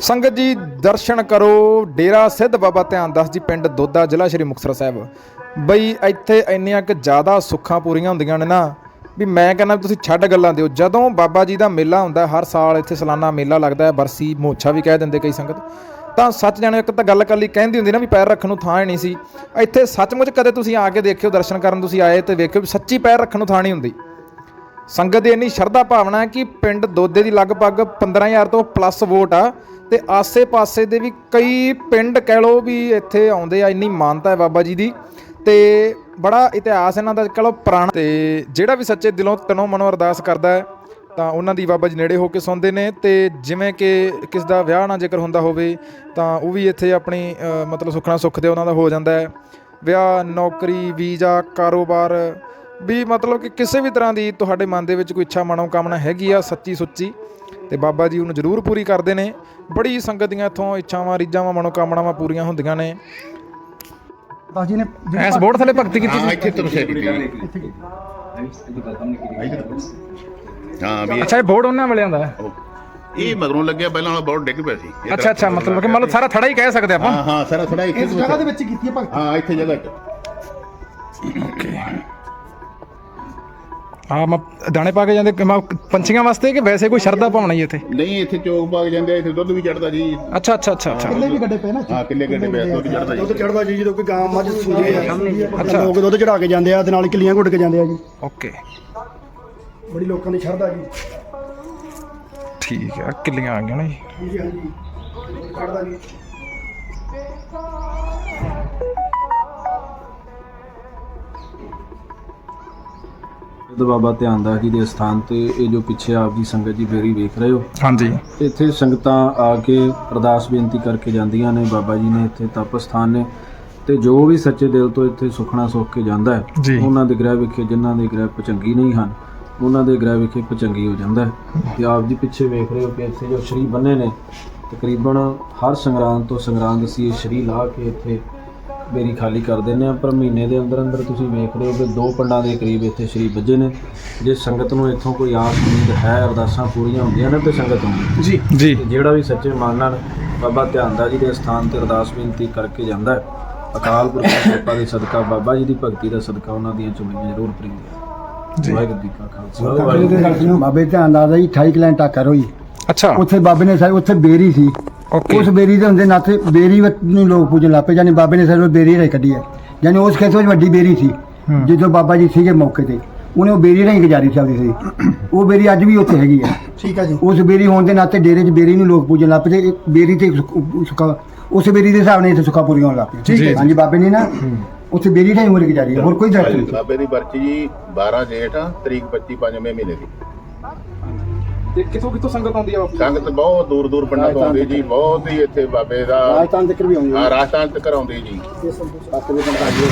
ਸੰਗਤ ਜੀ, ਦਰਸ਼ਨ ਕਰੋ। ਡੇਰਾ ਸਿੱਧ ਬਾਬਾ ਧਿਆਨ ਦਾਸ ਜੀ ਪਿੰਡ ਦੋਦਾ ਜ਼ਿਲ੍ਹਾ ਸ਼੍ਰੀ ਮੁਕਤਸਰ ਸਾਹਿਬ। ਬਈ, ਇੱਥੇ ਇੰਨੀਆਂ ਕਿ ਜ਼ਿਆਦਾ ਸੁੱਖਾਂ ਪੂਰੀਆਂ ਹੁੰਦੀਆਂ ਨੇ ਨਾ, ਵੀ ਮੈਂ ਕਹਿੰਦਾ ਵੀ ਤੁਸੀਂ ਛੱਡ ਗੱਲਾਂ ਦਿਓ। ਜਦੋਂ ਬਾਬਾ ਜੀ ਦਾ ਮੇਲਾ ਹੁੰਦਾ, ਹਰ ਸਾਲ ਇੱਥੇ ਸਾਲਾਨਾ ਮੇਲਾ ਲੱਗਦਾ ਹੈ, ਬਰਸੀ ਮੋਛਾ ਵੀ ਕਹਿ ਦਿੰਦੇ ਕਈ ਸੰਗਤ। ਤਾਂ ਸੱਚ ਜਾਣੋ, ਇੱਕ ਤਾਂ ਗੱਲ ਕੱਲੀ ਕਹਿੰਦੀ ਹੁੰਦੀ ਨਾ ਵੀ ਪੈਰ ਰੱਖਣ ਨੂੰ ਥਾਂ ਹੀ ਨਹੀਂ ਸੀ। ਇੱਥੇ ਸੱਚਮੁੱਚ ਕਦੇ ਤੁਸੀਂ ਆ ਕੇ ਦੇਖਿਓ, ਦਰਸ਼ਨ ਕਰਨ ਤੁਸੀਂ ਆਏ ਤੇ ਵੇਖਿਓ ਵੀ ਸੱਚੀ ਪੈਰ ਰੱਖਣ ਨੂੰ ਥਾਂ ਨਹੀਂ ਹੁੰਦੀ। ਸੰਗਤ ਦੀ ਇੰਨੀ ਸ਼ਰਧਾ ਭਾਵਨਾ ਹੈ ਕਿ ਪਿੰਡ ਦੋਦੇ ਦੀ ਲਗਭਗ 15000 ਤੋਂ ਪਲੱਸ ਵੋਟ ਆ। ਤੇ ਆਸੇ-ਪਾਸੇ ਦੇ ਵੀ ਕਈ ਪਿੰਡ ਕਹਿ ਲੋ ਵੀ ਇੱਥੇ ਆਉਂਦੇ ਆ, ਇੰਨੀ ਮਾਨਤਾ ਹੈ ਬਾਬਾ ਜੀ ਦੀ। ਤੇ ਬੜਾ ਇਤਿਹਾਸ ਇਹਨਾਂ ਦਾ ਕਹਿ ਲੋ ਪੁਰਾਣਾ। ਤੇ ਜਿਹੜਾ ਵੀ ਸੱਚੇ ਦਿਲੋਂ ਤਨੋਂ ਮਨੋਂ ਅਰਦਾਸ ਕਰਦਾ ਹੈ, ਤਾਂ ਉਹਨਾਂ ਦੀ ਬਾਬਾ ਜੀ ਨੇੜੇ ਹੋ ਕੇ ਸੁਣਦੇ ਨੇ। ਤੇ ਜਿਵੇਂ ਕਿ ਕਿਸ ਦਾ ਵਿਆਹ ਨਾ ਜੇਕਰ ਹੁੰਦਾ ਹੋਵੇ, ਤਾਂ ਉਹ ਵੀ ਇੱਥੇ ਆਪਣੀ ਮਤਲਬ ਸੁਖਣਾ ਸੁੱਖ ਦੇ ਉਹਨਾਂ ਦਾ ਹੋ ਜਾਂਦਾ ਹੈ। ਵਿਆਹ, ਨੌਕਰੀ, ਵੀਜ਼ਾ, ਕਾਰੋਬਾਰ, ਵੀ ਮਤਲਬ ਕਿ ਕਿਸੇ ਵੀ ਤਰ੍ਹਾਂ ਦੀ ਤੁਹਾਡੇ ਮਨ ਦੇ ਵਿੱਚ ਕੋਈ ਇੱਛਾ, ਮਨੋਕਾਮਨਾ ਹੈਗੀ ਆ ਸੱਚੀ ਸੁੱਚੀ। ਤੇ ਬਾਬਾ ਜੀ ਉਹਨੂੰ ਜ਼ਰੂਰ ਪੂਰੀ ਕਰਦੇ ਨੇ। ਬੜੀ ਸੰਗਤ ਦੀਆਂ ਇੱਥੋਂ ਇੱਛਾਵਾਂ ਰੀਝਾਵਾਂ ਮਨੋਕਾਮਨਾਵਾਂ ਪੂਰੀਆਂ ਹੁੰਦੀਆਂ ਨੇ। ਦਾਸ ਜੀ ਨੇ ਐਸ ਬੋਰਡ ਥੱਲੇ ਭਗਤੀ ਕੀਤੀ ਹਾਂ ਇੱਥੇ ਤੁਰਸੇ ਕੀਤੀ ਹਾਂ ਵੀ ਅੱਛਾ ਇਹ ਬੋਰਡ ਉਹਨਾਂ ਵਾਲਿਆਂ ਦਾ ਹੈ? ਇਹ- ਮਗਰੋਂ ਲੱਗਿਆ ਪਹਿਲਾਂ ਵਾਲਾ ਬਹੁਤ ਡਿੱਗ ਪਿਆ ਸੀ। ਅੱਛਾ ਅੱਛਾ ਮਤਲਬ ਕਿ ਮੰਨ ਲਓ ਸਾਰਾ ਥੜਾ ਹੀ ਕਹਿ ਸਕਦੇ ਆਪਾਂ। ਹਾਂ ਹਾਂ ਸਾਰਾ ਥੋੜਾ ਇੱਥੇ ਇਸ ਜਗ੍ਹਾ ਦੇ ਵਿੱਚ ਕੀਤੀ ਹੈ ਭਗਤੀ? ਹਾਂ ਇੱਥੇ ਜਗ੍ਹਾ। ਆ ਮੈਂ ਦਾਣੇ ਪਾ ਕੇ ਜਾਂਦੇ ਕਿ ਮੈਂ ਪੰਛੀਆਂ ਵਾਸਤੇ ਕਿ ਵੈਸੇ ਕੋਈ ਸ਼ਰਧਾ ਭਾਵਨਾ ਹੀ ਇੱਥੇ? ਨਹੀਂ ਇੱਥੇ ਚੋਕ ਪਾਕ ਜਾਂਦੇ ਆ, ਇੱਥੇ ਦੁੱਧ ਵੀ ਚੜਦਾ ਜੀ। ਅੱਛਾ ਅੱਛਾ ਅੱਛਾ ਅੱਛਾ। ਕਿੰਨੇ ਵੀ ਗੱਡੇ ਪਏ ਨਾ ਹਾਂ ਕਿੱਲੇ ਗੱਡੇ ਪਿਆ ਦੁੱਧ ਚੜਦਾ ਜੀ। ਦੁੱਧ ਚੜਦਾ ਜੀ ਜਦੋਂ ਕੋਈ ਗਾਂ ਮੱਝ ਸੂਦੀ ਹੈ ਅੱਛਾ। ਲੋਕ ਦੁੱਧ ਚੜਾ ਕੇ ਜਾਂਦੇ ਆ ਤੇ ਨਾਲ ਕਿੱਲੀਆਂ ਘੁੱਟ ਕੇ ਜਾਂਦੇ ਆ ਜੀ। ਓਕੇ। ਬੜੀ ਲੋਕਾਂ ਦੀ ਸ਼ਰਧਾ ਜੀ। ਠੀਕ ਆ ਕਿੱਲੀਆਂ ਆ ਗਈਆਂ ਨੇ ਜੀ। ਜੀ ਹਾਂਜੀ। ਚੜਦਾ ਜੀ। ਸਿੱਧ ਬਾਬਾ ਧਿਆਨ ਦਾਸ ਜੀ ਦੇ ਸਥਾਨ ਤੇ ਇਹ ਜੋ ਪਿੱਛੇ ਆਪ ਦੀ ਸੰਗਤ ਜੀ ਫੇਰੀ ਵੇਖ ਰਹੇ ਹੋ? ਹਾਂਜੀ। ਇੱਥੇ ਸੰਗਤਾਂ ਆ ਕੇ ਅਰਦਾਸ ਬੇਨਤੀ ਕਰਕੇ ਜਾਂਦੀਆਂ ਨੇ ਬਾਬਾ ਜੀ ਨੇ ਇੱਥੇ ਤਪ ਸਥਾਨ ਨੇ ਤੇ ਜੋ ਵੀ ਸੱਚੇ ਦਿਲ ਤੋਂ ਇੱਥੇ ਸੁਖਣਾ ਸੁੱਖ ਕੇ ਜਾਂਦਾ ਹੈ ਜੀ। ਉਹਨਾਂ ਦੇ ਗ੍ਰਹਿ ਵਿਖੇ ਜਿਨ੍ਹਾਂ ਦੇ ਗ੍ਰਹਿ ਪਚੰਗੀ ਨਹੀਂ ਹਨ ਉਹਨਾਂ ਦੇ ਗ੍ਰਹਿ ਵਿਖੇ ਪਚੰਗੀ ਹੋ ਜਾਂਦਾ ਹੈ। ਤੇ ਆਪ ਜੀ ਪਿੱਛੇ ਵੇਖ ਰਹੇ ਹੋ ਕਿ ਇੱਥੇ ਜੋ ਸ਼੍ਰੀ ਬੰਨੇ ਨੇ ਤਕਰੀਬਨ ਹਰ ਸੰਗਰਾਂਦ ਤੋਂ ਸੰਗਰਾਂਦ ਅਸੀਂ ਇਹ ਸ਼੍ਰੀ ਲਾ ਕੇ ਇੱਥੇ ਬੇਰੀ ਖਾਲੀ ਕਰ ਦਿੰਦੇ ਆ ਪਰ ਮਹੀਨੇ ਦੇ ਅੰਦਰ ਅੰਦਰ ਤੁਸੀਂ ਵੇਖ ਰਹੇ ਹੋ ਕਿ ਦੋ ਪੰਡਾਂ ਦੇ ਕਰੀਬ ਇੱਥੇ ਸ਼੍ਰੀ ਵੱਜੇ ਨੇ ਜੇ ਸੰਗਤ ਨੂੰ ਇੱਥੋਂ ਕੋਈ ਆਸ ਉਮੀਦ ਹੈ ਅਰਦਾਸਾਂ ਪੂਰੀਆਂ ਹੁੰਦੀਆਂ ਨੇ ਤੇ ਸੰਗਤ ਹੁੰਦੀ ਜੀ। ਜੀ। ਜਿਹੜਾ ਵੀ ਸੱਚੇ ਮਨ ਨਾਲ ਬਾਬਾ ਧਿਆਨਦਾ ਜੀ ਦੇ ਸਥਾਨ ਤੇ ਅਰਦਾਸ ਬੇਨਤੀ ਕਰਕੇ ਜਾਂਦਾ ਹੈ ਅਕਾਲ ਪੁਰਖ ਦੀ ਕਿਰਪਾ ਦੇ ਸਦਕਾ ਬਾਬਾ ਜੀ ਦੀ ਭਗਤੀ ਦਾ ਸਦਕਾ ਉਹਨਾਂ ਦੀਆਂ ਚੁਗਲੀਆਂ ਜ਼ਰੂਰ ਪ੍ਰੀਂਦੀਆਂ ਜੀ। ਖਾਲਸਾ ਵਾਹਿਗੁਰੂ ਜੀ ਕੀ ਫਤਿਹ। ਬਾਬੇ ਧਿਆਨ ਦਾ ਜੀ 28 ਕਿਲਾਂ ਟਾਕਰ ਹੋਈ। ਅੱਛਾ। ਉੱਥੇ ਬਾਬੇ ਨੇ ਸਾਰੇ ਉੱਥੇ ਬੇਰੀ ਸੀ। ਓਕੇ। ਉਸ ਬੇਰੀ ਦੇ ਹੁੰਦੇ ਨਾਥੇ ਬੇਰੀ ਵੱਟ ਨੂੰ ਲੋਕ ਪੂਜਣ ਲੱਪੇ ਜਾਨੀ ਬਾਬੇ ਨੇ ਸਾਰੇ ਬੇਰੀ ਰਾਈ ਕੱਢੀ ਹੈ। ਜਾਨੀ ਉਸ ਖੇਤ ਵਿੱਚ ਵੱਡੀ ਬੇਰੀ ਸੀ ਜਦੋਂ ਬਾਬਾ ਜੀ ਸੀਗੇ ਮੌਕੇ ਤੇ। ਉਹਨੇ ਉਹ ਬੇਰੀ ਰਾਈ ਗੁਜ਼ਾਰੀ ਚੱਲਦੀ ਸੀ। ਉਹ ਬੇਰੀ ਅੱਜ ਵੀ ਉੱਥੇ ਹੈਗੀ ਹੈ। ਠੀਕ ਹੈ ਜੀ। ਉਸ ਬੇਰੀ ਹੋਣ ਦੇ ਨਾਤੇ ਡੇਰੇ 'ਚ ਬੇਰੀ ਨੂੰ ਲੋਕ ਪੂਜਣ ਲੱਗ ਪਏ ਤੇ ਇਹ ਬੇਰੀ ਤੇ ਸੁੱਕ- ਉਸ ਬੇਰੀ ਦੇ ਹਿਸਾਬ ਨਾਲ ਇੱਥੇ ਸੁੱਕਾ ਪੂਰੀ ਹੋਣ ਲੱਗ ਪਈ। ਠੀਕ ਹੈ। ਹਾਂਜੀ ਬਾਬੇ ਨੇ ਨਾ ਉੱਥੇ ਬੇਰੀ ਰਾਈ ਉਮਰ ਗੁਜ਼ਾਰੀ ਹੈ। ਹੋਰ ਕੋਈ ਦਰਦ ਨਹੀਂ। ਬਾਬੇ ਦੀ ਪਰਚੀ ਜੀ 12 ਜੇਠ ਤਰੀਕ 25 ਪੰਜਵੇਂ ਮਹੀਨੇ ਦੀ। ਤੇ ਕਿੱਥੋਂ ਕਿੱਥੋਂ ਸੰਗਤ ਆਉਂਦੀ ਆ ਬਾਪੂ ਸੰਗਤ ਬਹੁਤ ਦੂਰ ਦੂਰ ਪਿੰਡਾਂ ਤੋਂ ਆਉਂਦੀ ਜੀ ਬਹੁਤ ਹੀ ਇੱਥੇ ਬਾਬੇ ਦਾ ਰਾਜਸਥਾਨ ਤੱਕ ਵੀ ਆਉਂਦੇ ਹਾਂ ਰਾਜਸਥਾਨ ਤੱਕ ਆਉਂਦੀ ਜੀ। ਪਾਸੇ ਦੇ ਪਿੰਡ ਆਉਂਦੇ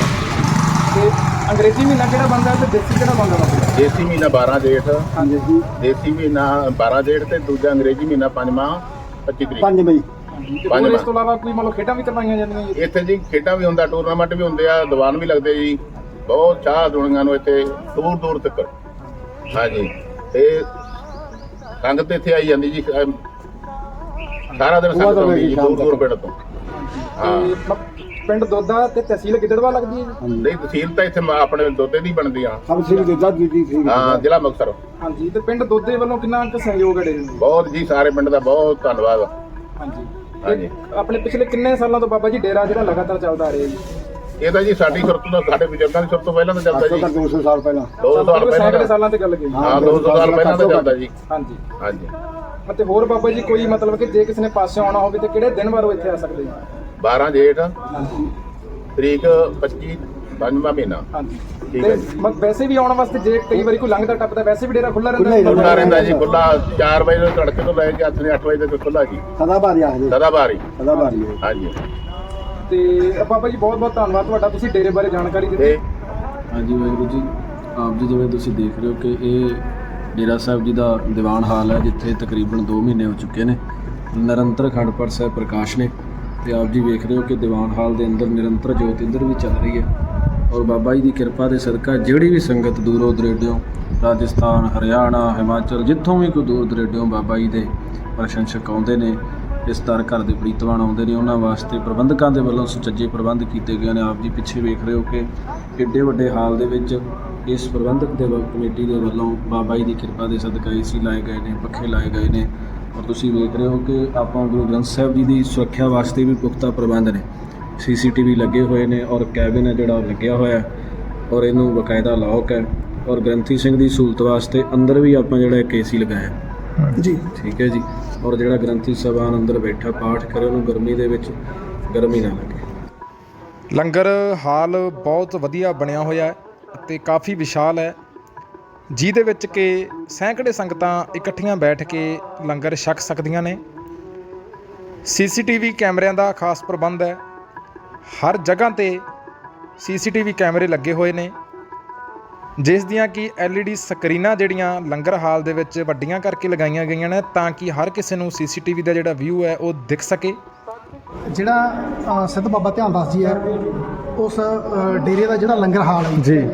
ਤੇ ਅੰਗਰੇਜ਼ੀ ਮਹੀਨਾ ਕਿਹੜਾ ਬੰਦਾ ਤੇ ਦੇਸੀ ਕਿਹੜਾ ਬੰਦਾ ਬਾਪੂ ਦੇਸੀ ਮਹੀਨਾ 12 ਜੇਠ। ਹਾਂਜੀ ਜੀ ਦੇਸੀ ਮਹੀਨਾ 12 ਜੇਠ ਤੇ ਦੂਜਾ ਅੰਗਰੇਜ਼ੀ ਮਹੀਨਾ ਪੰਜਵਾਂ 25 ਤਰੀਕ। 5 ਮਈ। ਹੋਰ ਇਸ ਤੋਂ ਇਲਾਵਾ ਕੋਈ ਮੰਨ ਲਓ ਖੇਡਾਂ ਵੀ ਕਰਵਾਈਆਂ ਜਾਂਦੀਆਂ ਜੀ? ਇੱਥੇ ਜੀ ਖੇਡਾਂ ਵੀ ਹੁੰਦਾ ਟੂਰਨਾਮੈਂਟ ਵੀ ਹੁੰਦੇ ਆ ਦੀਵਾਨ ਵੀ ਲੱਗਦੇ ਜੀ। ਬਹੁਤ ਚਾਹ ਦੁਨੀਆਂ ਨੂੰ ਇੱਥੇ ਦੂਰ ਦੂਰ ਤੱਕ। ਹਾਂਜੀ। ਤੇ ਸੰਗਤ ਇੱਥੇ ਆਈ ਜਾਂਦੀ ਜੀ ਅਮ, ਸਾਰਾ ਦਿਨ ਸੰਗਤ ਆਉਂਦੀ ਜੀ ਦੂਰ ਦੂਰ ਪਿੰਡ ਤੋਂ। ਹਾਂ। ਤੇ ਮ- ਪਿੰਡ ਦੋਦਾ ਤੇ ਤਹਿਸੀਲ ਗਿੱਦੜਵਾ ਲੱਗਦੀ ਹੈ ਜੀ? ਨਹੀਂ ਤਹਿਸੀਲ ਤਾਂ ਇੱਥੇ ਮ- ਆਪਣੇ ਦੋਤੇ ਦੀ ਬਣਦੀ ਆ। ਸਭ ਸਿੰਘ ਦੇ ਦਾਦੀ ਦੀ ਸੀ ਹਾਂ ਜ਼ਿਲ੍ਹਾ ਮੁਕਤਸਰ। ਹਾਂਜੀ ਤੇ ਪਿੰਡ ਦੋਦੇ ਵੱਲੋਂ ਕਿੰਨਾ ਕੁ ਸਹਿਯੋਗ ਹੈ ਡੇਰੇ ਨੂੰ? ਬਹੁਤ ਜੀ ਸਾਰੇ ਪਿੰਡ ਦਾ ਬਹੁਤ ਧੰਨਵਾਦ। ਹਾਂਜੀ। ਹਾਂਜੀ। ਤੇ ਆਪਣੇ ਪਿਛਲੇ ਕਿੰਨੇ ਸਾਲਾਂ ਤੋਂ ਬਾਬਾ ਜੀ ਡੇਰਾ ਜਿਹੜਾ ਲਗਾਤਾਰ ਚੱਲਦਾ ਆ ਰਿਹਾ ਜੀ? ਇਹ ਤਾਂ ਜੀ ਸਾਡੀ ਸੁਰਤ ਤੋਂ ਸਾਡੇ ਬਜ਼ੁਰਗਾਂ ਦੀ ਸੁਰਤ ਤੋਂ ਪਹਿਲਾਂ ਤਾਂ ਚੱਲਦਾ ਜੀ। 200 ਸਾਲ ਪਹਿਲਾਂ। 200 ਸਾਲ ਪਹਿਲਾਂ ਸਾਲਾਂ ਤੇ ਗੱਲ ਗਈ। ਹਾਂ 200 ਸਾਲ ਪਹਿਲਾਂ ਤਾਂ ਚੱਲਦਾ ਜੀ। ਹਾਂਜੀ। ਹਾਂਜੀ। ਅਤੇ ਹੋਰ ਬਾਬਾ ਜੀ ਕੋਈ ਮਤਲਬ ਕਿ ਜੇ ਕਿਸੇ ਨੇ ਪਾਸੇ ਆਉਣਾ ਹੋਵੇ ਤੇ ਕਿਹੜੇ ਦਿਨ ਵਾਰ ਉਹ ਇੱਥੇ ਆ ਸਕਦੇ ਜੀ 12 ਜੇਠ ਹਾਂਜੀ। ਤਰੀਕ 25 ਪੰਜਵਾਂ ਮਹੀਨਾ। ਹਾਂਜੀ। ਠੀਕ ਹੈ ਜੀ। ਮ- ਵੈਸੇ ਵੀ ਆਉਣ ਵਾਸਤੇ ਜੇ ਕਈ ਵਾਰੀ ਕੋਈ ਲੰਘਦਾ ਟੱਪਦਾ ਵੈਸੇ ਵੀ ਡੇਰਾ ਖੁੱਲਾ ਰਹਿੰਦਾ? ਖੁੱਲਾ ਰਹਿੰਦਾ ਜੀ ਖੁੱਲਾ 4 ਵਜੇ ਤੋਂ ਤੜਕੇ ਤੋਂ ਲੈ ਕੇ ਹੱਥ ਨੇ 8 ਵਜੇ ਤੱਕ ਖੁੱਲਾ ਜੀ। ਸਦਾ ਬਾਰੀ ਆ ਜੀ ਸਦਾ ਬਾਰੀ ਸਦਾ ਬਾਰੀ ਹੈ। ਹਾਂਜੀ। ਤੇ ਬਾਬਾ ਜੀ ਬਹੁਤ ਬਹੁਤ ਧੰਨਵਾਦ ਤੁਹਾਡਾ ਤੁਸੀਂ ਡੇਰੇ ਬਾਰੇ ਜਾਣਕਾਰੀ ਦਿੱਤੀ। ਹਾਂਜੀ ਵਾਹਿਗੁਰੂ ਜੀ ਆਪ ਜੀ ਜਿਵੇਂ ਤੁਸੀਂ ਦੇਖ ਰਹੇ ਹੋ ਕਿ ਇਹ ਡੇਰਾ ਸਾਹਿਬ ਜੀ ਦਾ ਦੀਵਾਨ ਹਾਲ ਹੈ ਜਿੱਥੇ ਤਕਰੀਬਨ 2 ਮਹੀਨੇ ਹੋ ਚੁੱਕੇ ਨੇ। ਨਿਰੰਤਰ ਅਖੰਡ ਪਾਠ ਸਾਹਿਬ ਪ੍ਰਕਾਸ਼ ਨੇ ਤੇ ਆਪ ਜੀ ਵੇਖ ਰਹੇ ਹੋ ਕਿ ਦੀਵਾਨ ਹਾਲ ਦੇ ਅੰਦਰ ਨਿਰੰਤਰ ਜੋਤ ਇੰਦਰ ਵੀ ਚੱਲ ਰਹੀ ਹੈ। ਔਰ ਬਾਬਾ ਜੀ ਦੀ ਕਿਰਪਾ ਦੇ ਸਦਕਾ ਜਿਹੜੀ ਵੀ ਸੰਗਤ ਦੂਰੋਂ ਦਰੇਡਿਓਂ ਰਾਜਸਥਾਨ ਹਰਿਆਣਾ ਹਿਮਾਚਲ ਜਿੱਥੋਂ ਵੀ ਕੋਈ ਦੂਰ ਦਰੇਡਿਓਂ ਬਾਬਾ ਜੀ ਦੇ ਪ੍ਰਸ਼ੰਸਕ ਆਉਂਦੇ ਨੇ ਇਸ ਦਰ ਘਰ ਦੇ ਪ੍ਰੀਤਵਾਨ ਆਉਂਦੇ ਨੇ ਉਹਨਾਂ ਵਾਸਤੇ ਪ੍ਰਬੰਧਕਾਂ ਦੇ ਵੱਲੋਂ ਸੁਚੱਜੇ ਪ੍ਰਬੰਧ ਕੀਤੇ ਗਏ ਨੇ। ਆਪ ਜੀ ਪਿੱਛੇ ਵੇਖ ਰਹੇ ਹੋ ਕਿ ਏਡੇ ਵੱਡੇ ਹਾਲ ਦੇ ਵਿੱਚ ਇਸ ਪ੍ਰਬੰਧਕ ਦੇ ਵੱਲ- ਕਮੇਟੀ ਦੇ ਵੱਲੋਂ ਬਾਬਾ ਜੀ ਦੀ ਕਿਰਪਾ ਦੇ ਸਦਕਾ ਏਸੀ ਲਾਏ ਗਏ ਨੇ ਪੱਖੇ ਲਾਏ ਗਏ ਨੇ। ਔਰ ਤੁਸੀਂ ਵੇਖ ਰਹੇ ਹੋ ਕਿ ਆਪਾਂ ਗੁਰੂ ਗ੍ਰੰਥ ਸਾਹਿਬ ਜੀ ਦੀ ਸੁਰੱਖਿਆ ਵਾਸਤੇ ਵੀ ਪੁਖਤਾ ਪ੍ਰਬੰਧ ਨੇ। ਸੀਸੀਟੀਵੀ ਲੱਗੇ ਹੋਏ ਨੇ ਔਰ ਕੈਬਿਨ ਹੈ ਜਿਹੜਾ ਲੱਗਿਆ ਹੋਇਆ ਔਰ ਇਹਨੂੰ ਬਕਾਇਦਾ ਲੌਕ ਹੈ ਔਰ ਗ੍ਰੰਥੀ ਸਿੰਘ ਦੀ ਸਹੂਲਤ ਵਾਸਤੇ ਅੰਦਰ ਵੀ ਆਪਾਂ ਜਿਹੜਾ ਇੱਕ ਏਸੀ ਲਗਾਇਆ। ਜੀ। ਠੀਕ ਹੈ ਜੀ। ਔਰ ਜਿਹੜਾ ਗ੍ਰੰਥੀ ਸਭਾਨ ਅੰਦਰ ਬੈਠਾ, ਪਾਠ ਕਰੇ, ਉਹਨੂੰ ਗਰਮੀ ਦੇ ਵਿੱਚ ਗਰਮੀ ਨਾ ਲੱਗੇ। ਲੰਗਰ ਹਾਲ ਬਹੁਤ ਵਧੀਆ ਬਣਿਆ ਹੋਇਆ ਹੈ ਤੇ ਕਾਫੀ ਵਿਸ਼ਾਲ ਹੈ। ਜਿਹਦੇ ਵਿੱਚ ਕਿ ਸੈਂਕੜੇ ਸੰਗਤਾਂ ਇਕੱਠੀਆਂ ਬੈਠ ਕੇ ਲੰਗਰ ਛਕ ਸਕਦੀਆਂ ਨੇ। ਸੀਸੀਟੀਵੀ ਕੈਮਰਿਆਂ ਦਾ ਖਾਸ ਪ੍ਰਬੰਧ ਹੈ। ਹਰ ਜਗ੍ਹਾ ਤੇ ਸੀਸੀਟੀਵੀ ਕੈਮਰੇ ਲੱਗੇ ਹੋਏ ਨੇ। ਜਿਸ ਦੀਆਂ ਕਿ LED ਸਕਰੀਨਾਂ ਜਿਹੜੀਆਂ ਲੰਗਰ ਹਾਲ ਦੇ ਵਿੱਚ ਵੱਡੀਆਂ ਕਰਕੇ ਲਗਾਈਆਂ ਗਈਆਂ ਨੇ ਤਾਂ ਕਿ ਹਰ ਕਿਸੇ ਨੂੰ ਸੀਸੀਟੀਵੀ ਦਾ ਜਿਹੜਾ ਵਿਊ ਹੈ ਉਹ ਦਿਖ ਸਕੇ। ਜਿਹੜਾ ਅ, ਸਿੱਧ ਬਾਬਾ ਧਿਆਨਦਾਸ ਜੀ ਹੈ ਉਸ ਅ, ਡੇਰੇ ਦਾ ਜਿਹੜਾ ਲੰਗਰ ਹਾਲ ਹੈ। ਜੀ।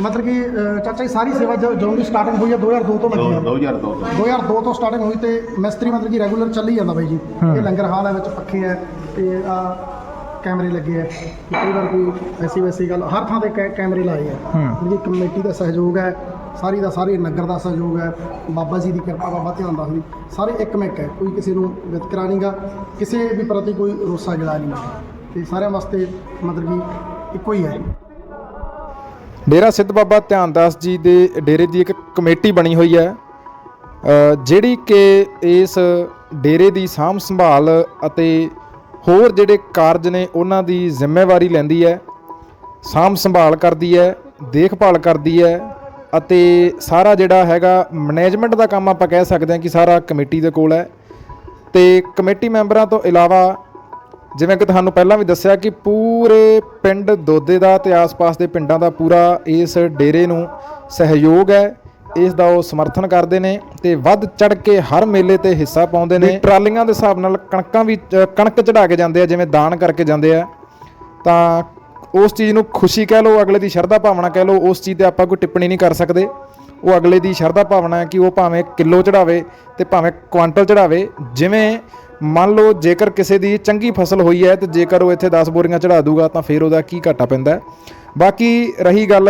ਮਤਲਬ ਕਿ ਅ, ਚਾਚਾ ਜੀ ਸਾਰੀ ਸੇਵਾ ਜ- ਜਦੋਂ ਦੀ ਸਟਾਰਟਿੰਗ ਹੋਈ ਹੈ 2002 ਤੋਂ ਲੱਗੀ ਹੈ। 2002 ਤੋਂ। 2002 ਤੋਂ ਸਟਾਰਟਿੰਗ ਹੋਈ ਤੇ ਮਿਸਤਰੀ ਮਤਲਬ ਕਿ ਰੈਗੂਲਰ ਚੱਲੀ ਜਾਂਦਾ ਬਾਈ ਜੀ। ਇਹ ਲੰਗਰ ਹਾਲ ਹੈ ਵਿੱਚ ਪੱਖੇ ਹੈ ਤੇ ਆ ਕੈਮਰੇ ਲੱਗੇ ਤੇ ਕਈ ਵਾਰ ਕੋਈ ਐਸੀ ਵੈਸੀ ਗੱਲ ਹਰ ਥਾਂ ਤੇ ਕੈ- ਕੈਮਰੇ ਲਾਏ ਹੈ। ਮਤਲਬ ਕਿ ਕਮੇਟੀ ਦਾ ਸਹਿਯੋਗ ਹੈ ਸਾਰੀ ਦਾ ਸਾਰੇ ਨਗਰ ਦਾ ਸਹਿਯੋਗ ਹੈ ਬਾਬਾ ਜੀ ਦੀ ਕਿਰਪਾ ਬਾਬਾ ਧਿਆਨ ਦਾ ਦੀ ਸਾਰੇ ਇੱਕ ਮਿਕ ਹੈ ਕੋਈ ਕਿਸੇ ਨੂੰ ਵਿਤਕਰਾ ਨਹੀਂਗਾ ਕਿਸੇ ਵੀ ਪ੍ਰਤੀ ਕੋਈ ਰੋਸਾ ਗਿਲਾ ਨਹੀਂ ਤੇ ਸਾਰਿਆਂ ਵਾਸਤੇ ਮਤਲਬ ਕਿ ਇੱਕੋ ਹੀ ਹੈ। ਡੇਰਾ ਸਿੱਧ ਬਾਬਾ ਧਿਆਨਦਾਸ ਜੀ ਦੇ ਡੇਰੇ ਦੀ ਇੱਕ ਕਮੇਟੀ ਬਣੀ ਹੋਈ ਹੈ। ਅ, ਜਿਹੜੀ ਕਿ ਇਸ ਡੇਰੇ ਦੀ ਸਾਂਭ ਸੰਭਾਲ ਅਤੇ ਹੋਰ ਜਿਹੜੇ ਕਾਰਜ ਨੇ, ਉਹਨਾਂ ਦੀ ਜ਼ਿੰਮੇਵਾਰੀ ਲੈਂਦੀ ਹੈ, ਸਾਂਭ ਸੰਭਾਲ ਕਰਦੀ ਹੈ, ਦੇਖਭਾਲ ਕਰਦੀ ਹੈ ਅਤੇ ਸਾਰਾ ਜਿਹੜਾ ਹੈਗਾ ਮੈਨੇਜਮੈਂਟ ਦਾ ਕੰਮ ਆਪਾਂ ਕਹਿ ਸਕਦੇ ਹਾਂ ਕਿ ਸਾਰਾ ਕਮੇਟੀ ਦੇ ਕੋਲ ਹੈ। ਤੇ ਕਮੇਟੀ ਮੈਂਬਰਾਂ ਤੋਂ ਇਲਾਵਾ ਜਿਵੇਂ ਕਿ ਤੁਹਾਨੂੰ ਪਹਿਲਾਂ ਵੀ ਦੱਸਿਆ ਕਿ ਪੂਰੇ ਪਿੰਡ ਦੋਦੇ ਦਾ ਤੇ ਆਸ-ਪਾਸ ਦੇ ਪਿੰਡਾਂ ਦਾ ਪੂਰਾ ਇਸ ਡੇਰੇ ਨੂੰ ਸਹਿਯੋਗ ਹੈ। ਇਸ ਦਾ ਉਹ ਸਮਰਥਨ ਕਰਦੇ ਨੇ ਤੇ ਵੱਧ ਚੜ ਕੇ ਹਰ ਮੇਲੇ ਤੇ ਹਿੱਸਾ ਪਾਉਂਦੇ ਨੇ। ਟਰਾਲੀਆਂ ਦੇ ਹਿਸਾਬ ਨਾਲ ਕਣਕਾਂ ਵੀ ਕਣਕ ਚੜਾ ਕੇ ਜਾਂਦੇ ਆ, ਜਿਵੇਂ ਦਾਨ ਕਰਕੇ ਜਾਂਦੇ ਆ। ਤਾਂ ਉਸ ਚੀਜ਼ ਨੂੰ ਖੁਸ਼ੀ ਕਹਿ ਲਓ, ਅਗਲੇ ਦੀ ਸ਼ਰਧਾ ਭਾਵਨਾ ਕਹਿ ਲਓ, ਉਸ ਚੀਜ਼ ਤੇ ਆਪਾਂ ਕੋਈ ਟਿੱਪਣੀ ਨਹੀਂ ਕਰ ਸਕਦੇ। ਉਹ ਅਗਲੇ ਦੀ ਸ਼ਰਧਾ ਭਾਵਨਾ ਹੈ ਕਿ ਉਹ ਭਾਵੇਂ ਕਿਲੋ ਚੜਾਵੇ ਤੇ ਭਾਵੇਂ ਕੁਆਂਟਲ ਚੜਾਵੇ ਜਿਵੇਂ ਮੰਨ ਲਓ ਜੇਕਰ ਕਿਸੇ ਦੀ ਚੰਗੀ ਫਸਲ ਹੋਈ ਹੈ ਤੇ ਜੇਕਰ ਉਹ ਇੱਥੇ 10 ਬੋਰੀਆਂ ਚੜਾ ਦੂਗਾ, ਤਾਂ ਫਿਰ ਉਹਦਾ ਕੀ ਘਾਟਾ ਪੈਂਦਾ ਬਾਕੀ ਰਹੀ ਗੱਲ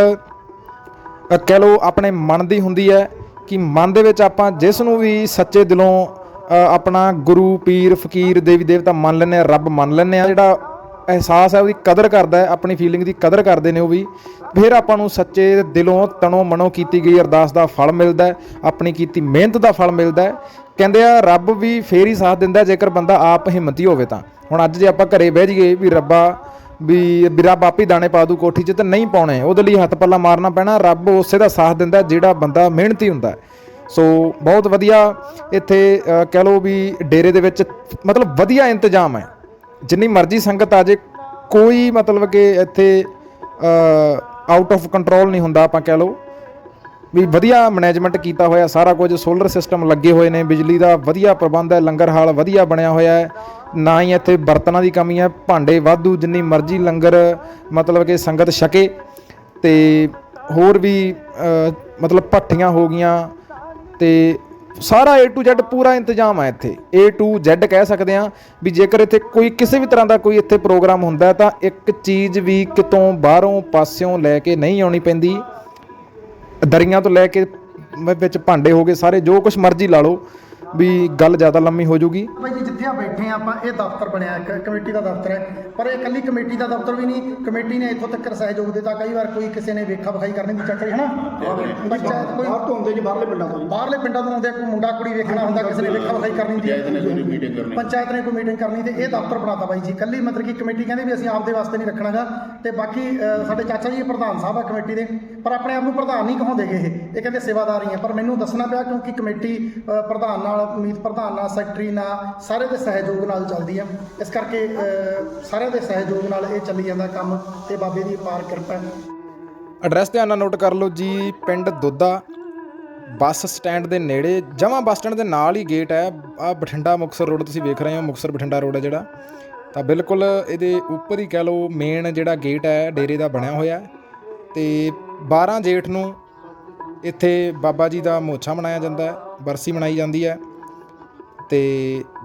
ਕਹਿ ਲਓ ਆਪਣੇ ਮਨ ਦੀ ਹੁੰਦੀ ਹੈ ਕਿ ਮਨ ਦੇ ਵਿੱਚ ਆਪਾਂ ਜਿਸ ਨੂੰ ਵੀ ਸੱਚੇ ਦਿਲੋਂ ਆਪਣਾ ਗੁਰੂ, ਪੀਰ, ਫਕੀਰ, ਦੇਵੀ, ਦੇਵਤਾ ਮੰਨ ਲੈਂਦੇ ਆ ਰੱਬ ਮੰਨ ਲੈਂਦੇ ਆ ਜਿਹੜਾ ਅਹਿਸਾਸ ਹੈ ਉਹਦੀ ਕਦਰ ਕਰਦਾ ਹੈ, ਆਪਣੀ ਫੀਲਿੰਗ ਦੀ ਕਦਰ ਕਰਦੇ ਨੇ ਉਹ ਵੀ, ਫਿਰ ਆਪਾਂ ਨੂੰ ਸੱਚੇ ਦਿਲੋਂ ਤਨੋਂ ਮਨੋਂ ਕੀਤੀ ਗਈ ਅਰਦਾਸ ਦਾ ਫਲ ਮਿਲਦਾ ਹੈ, ਆਪਣੀ ਕੀਤੀ ਮਿਹਨਤ ਦਾ ਫਲ ਮਿਲਦਾ ਹੈ। ਕਹਿੰਦੇ ਆ, ਰੱਬ ਵੀ ਫੇਰ ਹੀ ਸਾਥ ਦਿੰਦਾ ਜੇਕਰ ਬੰਦਾ ਆਪ ਹਿੰਮਤੀ ਹੋਵੇ ਤਾਂ। ਹੁਣ ਅੱਜ ਜੇ ਆਪਾਂ ਘਰੇ ਬਹਿ ਜਾਈਏ ਵੀ ਰੱਬਾ ਵੀ ਵੀ ਰੱਬ ਆਪੇ ਦਾਣੇ ਪਾ ਦੂ ਕੋਠੀ 'ਚ ਤੇ ਨਹੀਂ ਪਾਉਣੇ। ਉਹਦੇ ਲਈ ਹੱਥ ਪੱਲਾ ਮਾਰਨਾ ਪੈਣਾ। ਰੱਬ ਉਸੇ ਦਾ ਸਾਥ ਦਿੰਦਾ ਜਿਹੜਾ ਬੰਦਾ ਮਿਹਨਤੀ ਹੁੰਦਾ ਸੋ ਬਹੁਤ ਵਧੀਆ ਇੱਥੇ ਕਹਿ ਲਓ ਵੀ ਡੇਰੇ ਦੇ ਵਿੱਚ ਮਤਲਬ ਵਧੀਆ ਇੰਤਜ਼ਾਮ ਹੈ। ਜਿੰਨੀ ਮਰਜ਼ੀ ਸੰਗਤ ਆ ਜੇ, ਕੋਈ ਮਤਲਬ ਕਿ ਇੱਥੇ ਆਊਟ ਆਫ ਕੰਟਰੋਲ ਨਹੀਂ ਹੁੰਦਾ ਆਪਾਂ ਕਹਿ ਲਓ। ਵੀ ਵਧੀਆ ਮੈਨੇਜਮੈਂਟ ਕੀਤਾ ਹੋਇਆ, ਸਾਰਾ ਕੁਝ ਸੋਲਰ ਸਿਸਟਮ ਲੱਗੇ ਹੋਏ ਨੇ, ਬਿਜਲੀ ਦਾ ਵਧੀਆ ਪ੍ਰਬੰਧ ਹੈ, ਲੰਗਰ ਹਾਲ ਵਧੀਆ ਬਣਿਆ ਹੋਇਆ ਹੈ। ਨਾ ਹੀ ਇੱਥੇ ਬਰਤਨਾਂ ਦੀ ਕਮੀ ਹੈ, ਭਾਂਡੇ ਵਾਧੂ, ਜਿੰਨੀ ਮਰਜ਼ੀ ਲੰਗਰ, ਮਤਲਬ ਕਿ ਸੰਗਤ ਛਕੇ। ਤੇ ਹੋਰ ਵੀ ਮਤਲਬ ਭੱਠੀਆਂ ਹੋ ਗਈਆਂ। ਤੇ ਸਾਰਾ A to Z ਪੂਰਾ ਇੰਤਜ਼ਾਮ ਹੈ ਇੱਥੇ। A to Z ਕਹਿ ਸਕਦੇ ਆ ਵੀ ਜੇਕਰ ਇੱਥੇ ਕੋਈ ਕਿਸੇ ਵੀ ਤਰ੍ਹਾਂ ਦਾ ਕੋਈ ਇੱਥੇ ਪ੍ਰੋਗਰਾਮ ਹੁੰਦਾ ਹੈ, ਤਾਂ ਇੱਕ ਚੀਜ਼ ਵੀ ਕਿਤੋਂ ਬਾਹਰੋਂ ਪਾਸਿਓਂ ਲੈ ਕੇ ਨਹੀਂ ਆਉਣੀ ਪੈਂਦੀ। ਦਰੀਆਂ ਤੋਂ ਲੈ ਕੇ ਵਿੱਚ ਭਾਂਡੇ ਹੋ ਗਏ, ਸਾਰੇ ਜੋ ਕੁਝ ਮਰਜ਼ੀ ਲਾ ਲਓ। ਵੀ ਗੱਲ ਜ਼ਿਆਦਾ ਲੰਮੀ ਹੋ ਜਾਊਗੀ ਭਾਈ ਜੀ ਜਿੱਥੇ ਆ ਬੈਠੇ ਆ ਆਪਾਂ ਇਹ ਦਫ਼ਤਰ ਬਣਿਆ ਇੱਕ ਕਮੇਟੀ ਦਾ ਦਫ਼ਤਰ ਹੈ। ਪਰ ਇਹ ਇਕੱਲੀ ਕਮੇਟੀ ਦਾ ਦਫ਼ਤਰ ਵੀ ਨਹੀਂ ਕਮੇਟੀ ਨੇ ਇੱਥੋਂ ਤੱਕ ਸਹਿਯੋਗ ਦਿੱਤਾ। ਕਈ ਵਾਰ ਕੋਈ ਕਿਸੇ ਨੇ ਵੇਖਾ ਵਿਖਾਈ ਕਰਨੀ ਦੀ ਚੱਕਰ ਹਨਾ ਪੰਚਾਇਤ ਕੋਈ ਬਾਹਰ ਤੋਂ ਆਉਂਦੇ ਜੀ ਬਾਹਰਲੇ ਪਿੰਡਾਂ ਤੋਂ ਬਾਹਰਲੇ ਪਿੰਡਾਂ ਤੋਂ ਆਉਂਦੇ ਕੋਈ ਮੁੰਡਾ ਕੁੜੀ ਵੇਖਣਾ ਹੁੰਦਾ ਕਿਸੇ ਨੇ ਵੇਖਾ ਵਿਖਾਈ ਕਰਨੀ ਪੰਚਾਇਤ ਨੇ ਕੋਈ ਦੀ ਮੀਟਿੰਗ ਕਰਨੀ। ਪੰਚਾਇਤ ਨੇ ਕੋਈ ਮੀਟਿੰਗ ਕਰਨੀ ਤੇ ਇਹ ਦਫ਼ਤਰ ਬਣਾਤਾ ਬਾਈ ਜੀ। ਕੱਲੀ ਮਤਲਬ ਕਿ ਕਮੇਟੀ ਕਹਿੰਦੇ ਵੀ ਅਸੀਂ ਆਪਦੇ ਵਾਸਤੇ ਨਹੀਂ ਰੱਖਣਾਗਾ। ਤੇ ਬਾਕੀ ਸਾਡੇ ਚਾਚਾ ਜੀ ਪ੍ਰਧਾਨ ਸਾਹਿਬ ਆ ਕਮੇਟੀ ਦੇ। ਪਰ ਆਪਣੇ ਆਪ ਨੂੰ ਪ੍ਰਧਾਨ ਨਹੀਂ ਕਹਾਉਂਦੇਗੇ ਇਹ। ਇਹ ਕਹਿੰਦੇ ਸੇਵਾਦਾਰ ਹੀ ਆ। ਪਰ ਮੈਨੂੰ ਦੱਸਣਾ ਪਿਆ ਕਿਉਂਕਿ ਕਮੇਟੀ ਪ੍ਰਧਾਨ ਨਾਲ, ਮੀਤ ਪ੍ਰਧਾਨ ਨਾਲ, ਸੈਕਟਰੀ ਨਾਲ, ਸਾਰੇ ਦੇ ਸਹਿਯੋਗ ਨਾਲ ਚੱਲਦੀ ਆ। ਇਸ ਕਰਕੇ ਸਾਰਿਆਂ ਦੇ ਸਹਿਯੋਗ ਨਾਲ ਇਹ ਚੱਲੀ ਜਾਂਦਾ ਕੰਮ ਤੇ ਬਾਬੇ ਦੀ ਪਾਰ ਕਿਰਪਾ ਹੈ। ਐਡਰੈਸ ਧਿਆਨ ਨਾਲ ਨੋਟ ਕਰ ਲਓ ਜੀ, ਪਿੰਡ ਦੋਦਾ ਬੱਸ ਸਟੈਂਡ ਦੇ ਨੇੜੇ, ਜਮਾ ਬੱਸ ਸਟੈਂਡ ਦੇ ਨਾਲ ਹੀ ਗੇਟ ਹੈ। ਆ ਬਠਿੰਡਾ ਮੁਕਸਰ ਰੋਡ ਤੁਸੀਂ ਵੇਖ ਰਹੇ ਹੋ ਮੁਕਸਰ ਬਠਿੰਡਾ ਰੋਡ ਹੈ ਜਿਹੜਾ। ਤਾਂ ਬਿਲਕੁਲ ਇਹਦੇ ਉੱਪਰ ਹੀ ਕਹਿ ਲਓ ਮੇਨ ਜਿਹੜਾ ਗੇਟ ਹੈ, ਡੇਰੇ ਦਾ ਬਣਿਆ ਹੋਇਆ ਹੈ। ਤੇ 12 ਜੇਠ ਨੂੰ ਇੱਥੇ ਬਾਬਾ ਜੀ ਦਾ ਮੋਛਾ ਮਨਾਇਆ ਜਾਂਦਾ ਹੈ, ਬਰਸੀ ਮਨਾਈ ਜਾਂਦੀ ਹੈ ਤੇ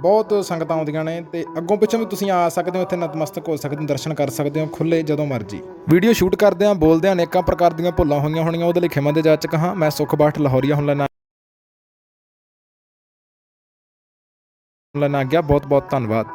ਬਹੁਤ ਸੰਗਤਾਂ ਆਉਂਦੀਆਂ ਨੇ ਤੇ ਅੱਗੋਂ ਪਿੱਛੋਂ ਵੀ ਤੁਸੀਂ ਆ ਸਕਦੇ ਹੋ, ਇੱਥੇ ਨਤਮਸਤਕ ਹੋ ਸਕਦੇ ਹੋ, ਦਰਸ਼ਨ ਕਰ ਸਕਦੇ ਹੋ ਖੁੱਲੇ ਜਦੋਂ ਮਰਜ਼ੀ। ਵੀਡੀਓ ਸ਼ੂਟ ਕਰਦਿਆਂ ਬੋਲਦਿਆਂ ਅਨੇਕਾਂ ਪ੍ਰਕਾਰ ਦੀਆਂ ਭੁੱਲਾਂ ਹੋਈਆਂ ਹੋਣੀਆਂ, ਉਹਦੇ ਲਈ ਖਿਮਾ ਦੇ ਜਾਚਕ ਹਾਂ, ਮੈਂ ਸੁਖਬਾਠ ਲਾਹੌਰੀਆ ਹੁਣ ਲੈਣਾ ਲੈਣਾ ਗਿਆ ਬਹੁਤ ਬਹੁਤ ਧੰਨਵਾਦ।